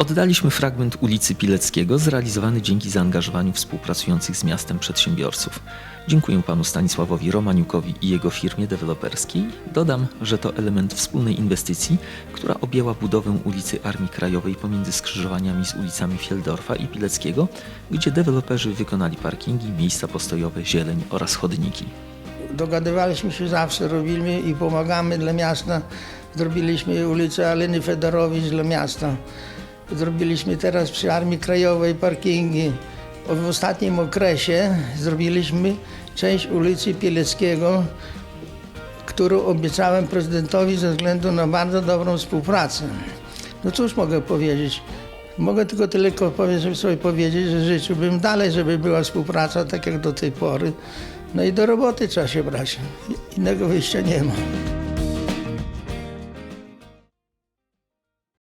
Oddaliśmy fragment ulicy Pileckiego zrealizowany dzięki zaangażowaniu współpracujących z miastem przedsiębiorców. Dziękuję panu Stanisławowi Romaniukowi i jego firmie deweloperskiej. Dodam, że to element wspólnej inwestycji, która objęła budowę ulicy Armii Krajowej pomiędzy skrzyżowaniami z ulicami Fieldorfa i Pileckiego, gdzie deweloperzy wykonali parkingi, miejsca postojowe, zieleń oraz chodniki. Dogadywaliśmy się zawsze, robimy i pomagamy dla miasta. Zrobiliśmy ulicę Aleny Fedorowicz dla miasta. Zrobiliśmy teraz przy Armii Krajowej parkingi. W ostatnim okresie zrobiliśmy część ulicy Pieleckiego, którą obiecałem prezydentowi ze względu na bardzo dobrą współpracę. No cóż mogę powiedzieć? Mogę tylko żeby sobie powiedzieć, że życzyłbym dalej, żeby była współpraca tak jak do tej pory. No i do roboty trzeba się brać. Innego wyjścia nie ma.